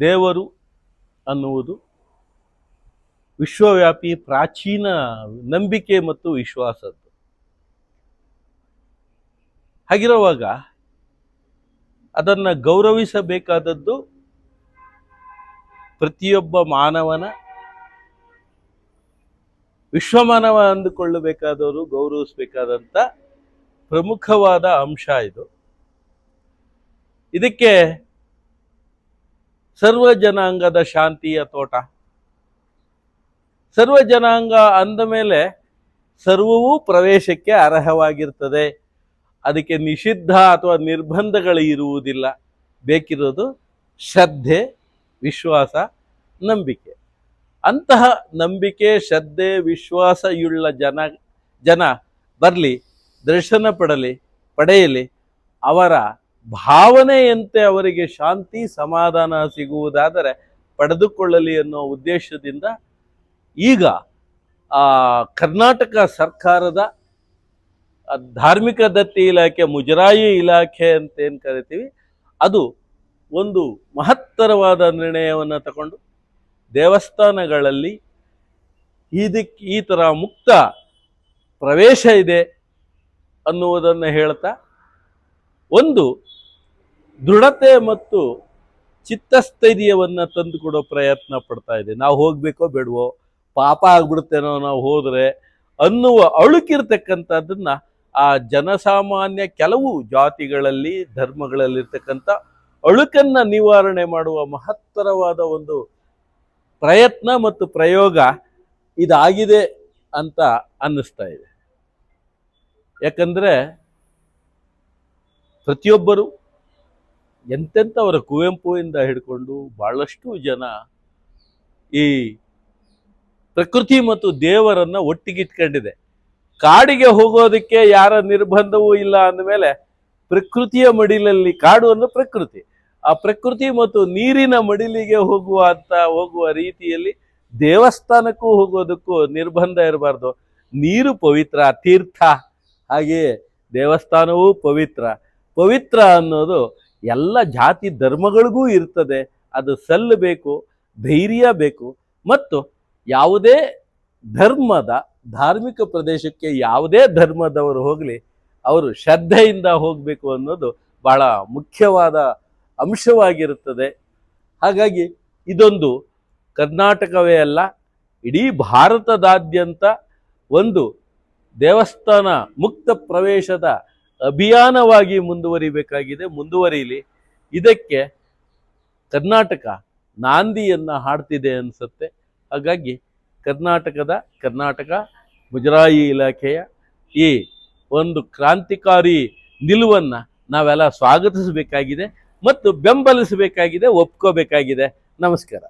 ದೇವರು ಅನ್ನುವುದು ವಿಶ್ವವ್ಯಾಪಿ ಪ್ರಾಚೀನ ನಂಬಿಕೆ ಮತ್ತು ವಿಶ್ವಾಸದ್ದು. ಹಾಗಿರುವಾಗ ಅದನ್ನು ಗೌರವಿಸಬೇಕಾದದ್ದು ಪ್ರತಿಯೊಬ್ಬ ಮಾನವನ, ವಿಶ್ವಮಾನವ ಅಂದುಕೊಳ್ಳಬೇಕಾದವರು ಗೌರವಿಸಬೇಕಾದಂಥ ಪ್ರಮುಖವಾದ ಅಂಶ ಇದು. ಇದಕ್ಕೆ ಸರ್ವ ಜನಾಂಗದ ಶಾಂತಿಯ ತೋಟ. ಸರ್ವ ಜನಾಂಗ ಅಂದ ಮೇಲೆ ಸರ್ವವೂ ಪ್ರವೇಶಕ್ಕೆ ಅರ್ಹವಾಗಿರ್ತದೆ. ಅದಕ್ಕೆ ನಿಷಿದ್ಧ ಅಥವಾ ನಿರ್ಬಂಧಗಳು ಇರುವುದಿಲ್ಲ. ಬೇಕಿರೋದು ಶ್ರದ್ಧೆ, ವಿಶ್ವಾಸ, ನಂಬಿಕೆ. ಅಂತಹ ನಂಬಿಕೆ, ಶ್ರದ್ಧೆ, ವಿಶ್ವಾಸಯುಳ್ಳ ಜನ ಜನ ಬರಲಿ, ದರ್ಶನ ಪಡಲಿ, ಪಡೆಯಲಿ, ಅವರ ಭಾವನೆಯಂತೆ ಅವರಿಗೆ ಶಾಂತಿ, ಸಮಾಧಾನ ಸಿಗುವುದಾದರೆ ಪಡೆದುಕೊಳ್ಳಲಿ ಅನ್ನೋ ಉದ್ದೇಶದಿಂದ ಈಗ ಆ ಕರ್ನಾಟಕ ಸರ್ಕಾರದ ಧಾರ್ಮಿಕ ದತ್ತಿ ಇಲಾಖೆ, ಮುಜರಾಯಿ ಇಲಾಖೆ ಅಂತ ಏನು ಕರಿತೀವಿ, ಅದು ಒಂದು ಮಹತ್ತರವಾದ ನಿರ್ಣಯವನ್ನು ತಗೊಂಡು ದೇವಸ್ಥಾನಗಳಲ್ಲಿ ಇದಕ್ಕೆ ಈ ಥರ ಮುಕ್ತ ಪ್ರವೇಶ ಇದೆ ಅನ್ನುವುದನ್ನು ಹೇಳ್ತಾ, ಒಂದು ದೃಢತೆ ಮತ್ತು ಚಿತ್ತಸ್ಥೈರ್ಯವನ್ನು ತಂದುಕೊಡೋ ಪ್ರಯತ್ನ ಪಡ್ತಾ ಇದೆ. ನಾವು ಹೋಗ್ಬೇಕೋ ಬೇಡವೋ, ಪಾಪ ಆಗ್ಬಿಡುತ್ತೇನೋ ನಾವು ಹೋದರೆ ಅನ್ನುವ ಅಳುಕಿರ್ತಕ್ಕಂಥದ್ದನ್ನು ಆ ಜನಸಾಮಾನ್ಯ ಕೆಲವು ಜಾತಿಗಳಲ್ಲಿ, ಧರ್ಮಗಳಲ್ಲಿರ್ತಕ್ಕಂಥ ಅಳುಕನ್ನು ನಿವಾರಣೆ ಮಾಡುವ ಮಹತ್ತರವಾದ ಒಂದು ಪ್ರಯತ್ನ ಮತ್ತು ಪ್ರಯೋಗ ಇದಾಗಿದೆ ಅಂತ ಅನ್ನಿಸ್ತಾ ಇದೆ. ಯಾಕಂದರೆ ಪ್ರತಿಯೊಬ್ಬರು ಎಂತೆಂಥವರ ಕುವೆಂಪುವಿಂದ ಹಿಡ್ಕೊಂಡು ಬಹಳಷ್ಟು ಜನ ಈ ಪ್ರಕೃತಿ ಮತ್ತು ದೇವರನ್ನ ಒಟ್ಟಿಗಿಟ್ಕೊಂಡಿದೆ. ಕಾಡಿಗೆ ಹೋಗೋದಕ್ಕೆ ಯಾರ ನಿರ್ಬಂಧವೂ ಇಲ್ಲ ಅಂದಮೇಲೆ ಪ್ರಕೃತಿಯ ಮಡಿಲಲ್ಲಿ ಕಾಡು ಅಂದ್ರೆ ಪ್ರಕೃತಿ. ಆ ಪ್ರಕೃತಿ ಮತ್ತು ನೀರಿನ ಮಡಿಲಿಗೆ ಹೋಗುವ ಅಂತ ಹೋಗುವ ರೀತಿಯಲ್ಲಿ ದೇವಸ್ಥಾನಕ್ಕೂ ಹೋಗೋದಕ್ಕೂ ನಿರ್ಬಂಧ ಇರಬಾರ್ದು. ನೀರು ಪವಿತ್ರ, ತೀರ್ಥ. ಹಾಗೆಯೇ ದೇವಸ್ಥಾನವೂ ಪವಿತ್ರ. ಪವಿತ್ರ ಅನ್ನೋದು ಎಲ್ಲ ಜಾತಿ ಧರ್ಮಗಳಿಗೂ ಇರ್ತದೆ. ಅದು ಸಲ್ಲಬೇಕು ಧೈರ್ಯ ಬೇಕು. ಮತ್ತು ಯಾವುದೇ ಧರ್ಮದ, ಧಾರ್ಮಿಕ ಪ್ರದೇಶಕ್ಕೆ ಯಾವುದೇ ಧರ್ಮದವರು ಹೋಗಲಿ, ಅವರು ಶ್ರದ್ಧೆಯಿಂದ ಹೋಗಬೇಕು ಅನ್ನೋದು ಬಹಳ ಮುಖ್ಯವಾದ ಅಂಶವಾಗಿರುತ್ತದೆ. ಹಾಗಾಗಿ ಇದೊಂದು ಕರ್ನಾಟಕವೇ ಅಲ್ಲ, ಇಡೀ ಭಾರತದಾದ್ಯಂತ ಒಂದು ದೇವಸ್ಥಾನ ಮುಕ್ತ ಪ್ರವೇಶದ ಅಭಿಯಾನವಾಗಿ ಮುಂದುವರಿಬೇಕಾಗಿದೆ ಮುಂದುವರಿಯಲಿ ಇದಕ್ಕೆ ಕರ್ನಾಟಕ ನಾಂದಿಯನ್ನು ಹಾಡ್ತಿದೆ ಅನಿಸುತ್ತೆ. ಹಾಗಾಗಿ ಕರ್ನಾಟಕದ ಕರ್ನಾಟಕ ಮುಜರಾಯಿ ಇಲಾಖೆಯ ಈ ಒಂದು ಕ್ರಾಂತಿಕಾರಿ ನಿಲುವನ್ನು ನಾವೆಲ್ಲ ಸ್ವಾಗತಿಸಬೇಕಾಗಿದೆ ಮತ್ತು ಬೆಂಬಲಿಸಬೇಕಾಗಿದೆ, ಒಪ್ಕೋಬೇಕಾಗಿದೆ. ನಮಸ್ಕಾರ.